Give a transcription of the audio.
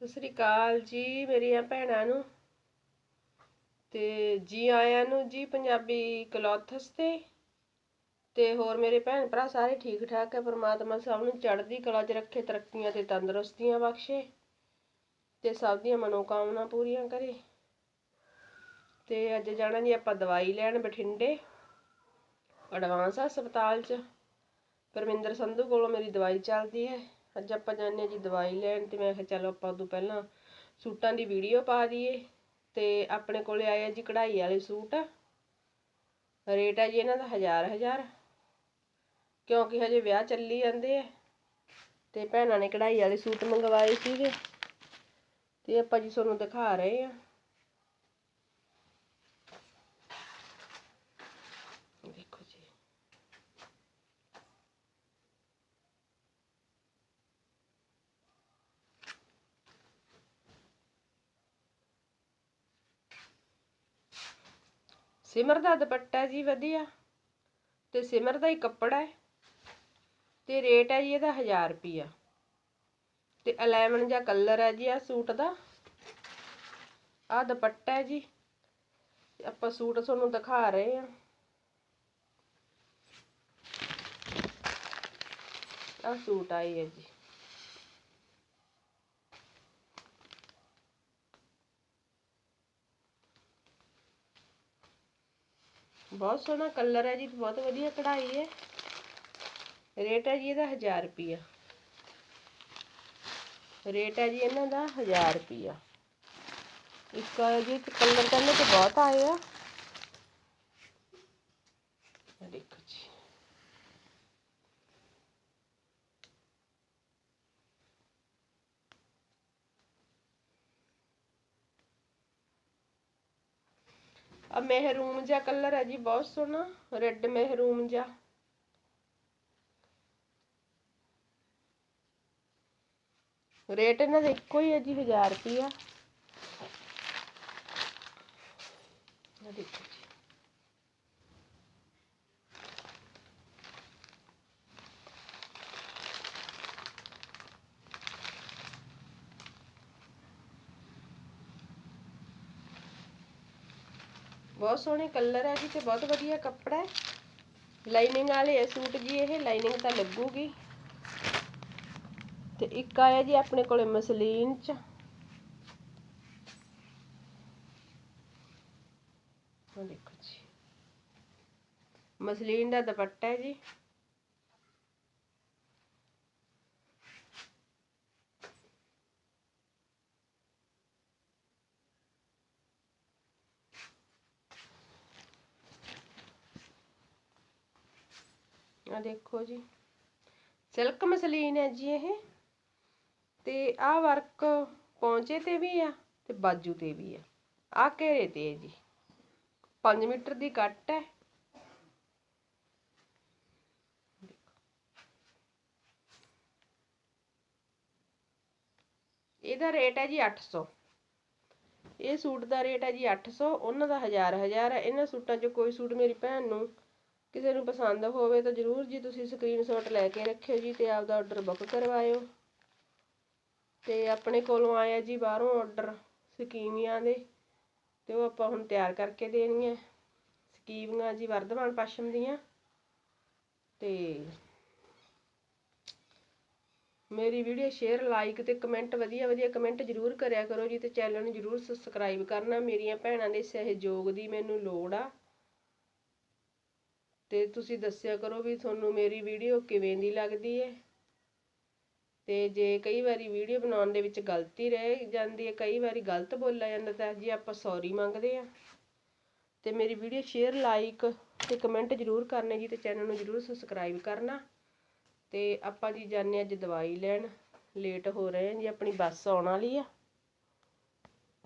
ਸਤਿ ਸ੍ਰੀ ਅਕਾਲ ਜੀ ਮੇਰੀਆਂ ਭੈਣਾਂ ਨੂੰ। ਤੇ ਜੀ ਆਇਆਂ ਨੂੰ ਜੀ ਪੰਜਾਬੀ ਕਲੌਥਸ ਤੇ। ਤੇ ਹੋਰ ਮੇਰੇ ਭੈਣ ਭਰਾ ਸਾਰੇ ਠੀਕ ਠਾਕ ਹੈ। ਪਰਮਾਤਮਾ ਸਭ ਨੂੰ ਚੜ੍ਹਦੀ ਕਲਾ 'ਚ ਰੱਖੇ, ਤਰੱਕੀਆਂ ਤੇ ਤੰਦਰੁਸਤੀਆਂ ਬਖਸ਼ੇ ਤੇ ਸਭ ਦੀਆਂ ਮਨੋਕਾਮਨਾ ਪੂਰੀਆਂ ਕਰੇ। ਤੇ ਅੱਜ ਜਾਣਾ ਜੀ ਆਪਾਂ ਦਵਾਈ ਲੈਣ ਬਠਿੰਡੇ। ਐਡਵਾਂਸ ਹਸਪਤਾਲ 'ਚ। ਪਰਮਿੰਦਰ ਸੰਧੂ ਕੋਲੋਂ ਮੇਰੀ ਦਵਾਈ ਚੱਲਦੀ ਹੈ। ਅੱਜ ਆਪਾਂ ਜਾਂਦੇ ਹਾਂ ਜੀ ਦਵਾਈ ਲੈਣ ਤੇ ਮੈਂ ਕਿਹਾ ਚਲੋ ਆਪਾਂ ਉਦੋਂ ਪਹਿਲਾਂ ਸੂਟਾਂ ਦੀ ਵੀਡੀਓ ਪਾ ਦਈਏ ਤੇ ਆਪਣੇ ਕੋਲੇ ਆਏ ਆ ਜੀ ਕਢਾਈ ਵਾਲੇ ਸੂਟ। ਰੇਟ ਹੈ ਜੀ ਇਹਨਾਂ ਦਾ ਹਜ਼ਾਰ ਹਜ਼ਾਰ। ਕਿਉਂਕਿ ਹਜੇ ਵਿਆਹ ਚੱਲੀ ਜਾਂਦੇ ਆ। ਤੇ ਭੈਣਾਂ ਨੇ ਕਢਾਈ ਵਾਲੇ ਸੂਟ ਮੰਗਵਾਏ ਸੀਗੇ। ਤੇ ਆਪਾਂ ਜੀ ਤੁਹਾਨੂੰ ਦਿਖਾ ਰਹੇ ਆ ਦੇਖੋ ਜੀ ਸਿਮਰ ਦਾ ਦੁਪੱਟਾ ਜੀ ਵਧੀਆ ਤੇ ਸਿਮਰ ਦਾ ਹੀ ਕੱਪੜਾ ਹੈ ਤੇ ਰੇਟ ਹੈ ਜੀ ਇਹਦਾ 1000 ਰੁਪਿਆ ਤੇ 11 ਜਿਹਾ ਕਲਰ ਹੈ ਜੀ ਆ ਸੂਟ ਦਾ। ਆ ਦੁਪੱਟਾ ਹੈ ਜੀ। ਆਪਾਂ ਸੂਟ ਤੁਹਾਨੂੰ ਦਿਖਾ ਰਹੇ ਆ ਆ ਸੂਟ ਆਈ ਹੈ ਜੀ। ਬਹੁਤ ਸੋਹਣਾ ਕਲਰ ਹੈ ਜੀ, ਬਹੁਤ ਵਧੀਆ ਕਢਾਈ ਹੈ। ਰੇਟ ਹੈ ਜੀ ਇਹਦਾ 1000 ਰੁਪਿਆ ਰੇਟ ਹੈ ਜੀ ਇਹਨਾਂ ਦਾ 1000 ਰੁਪਿਆ ਇੱਕ ਜੀ ਕਲਰ ਤਾਂ ਤੇ ਬਹੁਤ ਆਏ ਆ। ਦੇਖੋ। ਜੀ ਆ ਮਹਿਰੂਮ ਜਿਹਾ ਕਲਰ ਹੈ ਜੀ ਬਹੁਤ ਸੋਹਣਾ ਰੈੱਡ ਮਹਿਰੂਮ ਜਿਹਾ ਰੇਟ ਇਹਨਾਂ ਦਾ ਇੱਕੋ ਹੀ ਹੈ ਜੀ 1000 ਰੁਪਿਆ ਆ ਦੇਖੋ ਬਹੁਤ ਸੋਹਣੇ ਕਲਰ ਹੈ ਜੀ ਤੇ ਬਹੁਤ ਵਧੀਆ ਕੱਪੜਾ ਹੈ। ਲਾਈਨਿੰਗ ਵਾਲੇ ਹੈ ਸੂਟ ਜੀ, ਇਹ ਲਾਈਨਿੰਗ ਤਾਂ ਲੱਗੂਗੀ। ਤੇ ਇੱਕ ਆਇਆ ਜੀ ਆਪਣੇ ਕੋਲੇ ਮਸਲੀਨ ਚ। ਦੇਖੋ ਜੀ। ਮਸਲੀਨ ਦਾ ਦੁਪੱਟਾ ਹੈ ਜੀ। ਆ ਦੇਖੋ ਜੀ। ਸਿਲਕ ਮਸਲੀਨ ਹੈ ਜੀ ਇਹ। ਤੇ ਆਹ ਵਰਕ ਪੌਂਚੇ ਤੇ ਵੀ ਆ ਤੇ ਬਾਜੂ ਤੇ ਵੀ ਆ। ਆ ਘੇਰੇ ਤੇ ਹੈ ਜੀ। 5 ਮੀਟਰ ਦੀ ਕੱਟ ਹੈ। ਇਹਦਾ ਰੇਟ ਹੈ ਜੀ 800 ਇਹ ਸੂਟ ਦਾ ਰੇਟ ਹੈ ਜੀ 800 ਉਹਨਾਂ ਦਾ 1000 1000 ਹੈ। ਇਹਨਾਂ ਸੂਟਾਂ ਚ ਕੋਈ ਸੂਟ ਮੇਰੀ ਭੈਣ ਨੂੰ ਕਿਸੇ ਨੂੰ ਪਸੰਦ ਹੋਵੇ ਤਾਂ ਜਰੂਰ ਜੀ ਤੁਸੀਂ ਸਕਰੀਨਸ਼ਾਟ ਲੈ ਕੇ ਰੱਖਿਓ ਜੀ ਤੇ ਆਪਦਾ ਆਰਡਰ ਬੁੱਕ ਕਰਵਾਇਓ। ਤੇ ਆਪਣੇ ਕੋਲੋਂ ਆਇਆ ਜੀ ਬਾਹਰੋਂ ਆਰਡਰ ਸਕੀਮੀਆਂ ਦੇ, ਤੇ ਉਹ ਆਪਾਂ ਹੁਣ ਤਿਆਰ ਕਰਕੇ ਦੇਣੀਆਂ। ਸਕੀਵੀਆਂ ਜੀ ਵਰਧਮਾਨ ਪਸ਼ਮ ਦੀਆਂ। ਤੇ ਮੇਰੀ ਵੀਡੀਓ ਸ਼ੇਅਰ ਲਾਈਕ ਤੇ ਕਮੈਂਟ ਵਧੀਆ ਵਧੀਆ ਕਮੈਂਟ ਜਰੂਰ ਕਰਿਆ ਕਰੋ ਜੀ ਤੇ ਚੈਨਲ ਨੂੰ ਜਰੂਰ ਸਬਸਕ੍ਰਾਈਬ ਕਰਨਾ। ਮੇਰੀਆਂ ਭੈਣਾਂ ਦੇ ਸਹਿਯੋਗ ਦੀ ਮੈਨੂੰ ਲੋੜ ਆ। ਤੇ ਤੁਸੀਂ ਦੱਸਿਆ ਕਰੋ ਵੀ ਤੁਹਾਨੂੰ ਮੇਰੀ ਵੀਡੀਓ ਕਿਵੇਂ ਦੀ ਲੱਗਦੀ ਹੈ। ਤੇ ਜੇ ਕਈ ਵਾਰੀ ਵੀਡੀਓ ਬਣਾਉਣ ਦੇ ਵਿੱਚ ਗਲਤੀ ਰਹਿ ਜਾਂਦੀ ਹੈ, ਕਈ ਵਾਰੀ ਗਲਤ ਬੋਲਿਆ ਜਾਂਦਾ ਤਾਂ ਜੀ ਆਪਾਂ ਸੌਰੀ ਮੰਗਦੇ ਆ ਤੇ ਮੇਰੀ ਵੀਡੀਓ ਸ਼ੇਅਰ ਲਾਈਕ ਤੇ ਕਮੈਂਟ ਜਰੂਰ ਕਰਨੇ ਜੀ ਤੇ ਚੈਨਲ ਨੂੰ ਜਰੂਰ ਸਬਸਕ੍ਰਾਈਬ ਕਰਨਾ। ਤੇ ਆਪਾਂ ਜੀ ਜਾਂਦੇ ਅੱਜ ਦਵਾਈ ਲੈਣ ਲੇਟ ਹੋ ਰਹੇ ਹਾਂ ਜੀ, ਆਪਣੀ ਬੱਸ ਆਉਣ ਵਾਲੀ ਆ।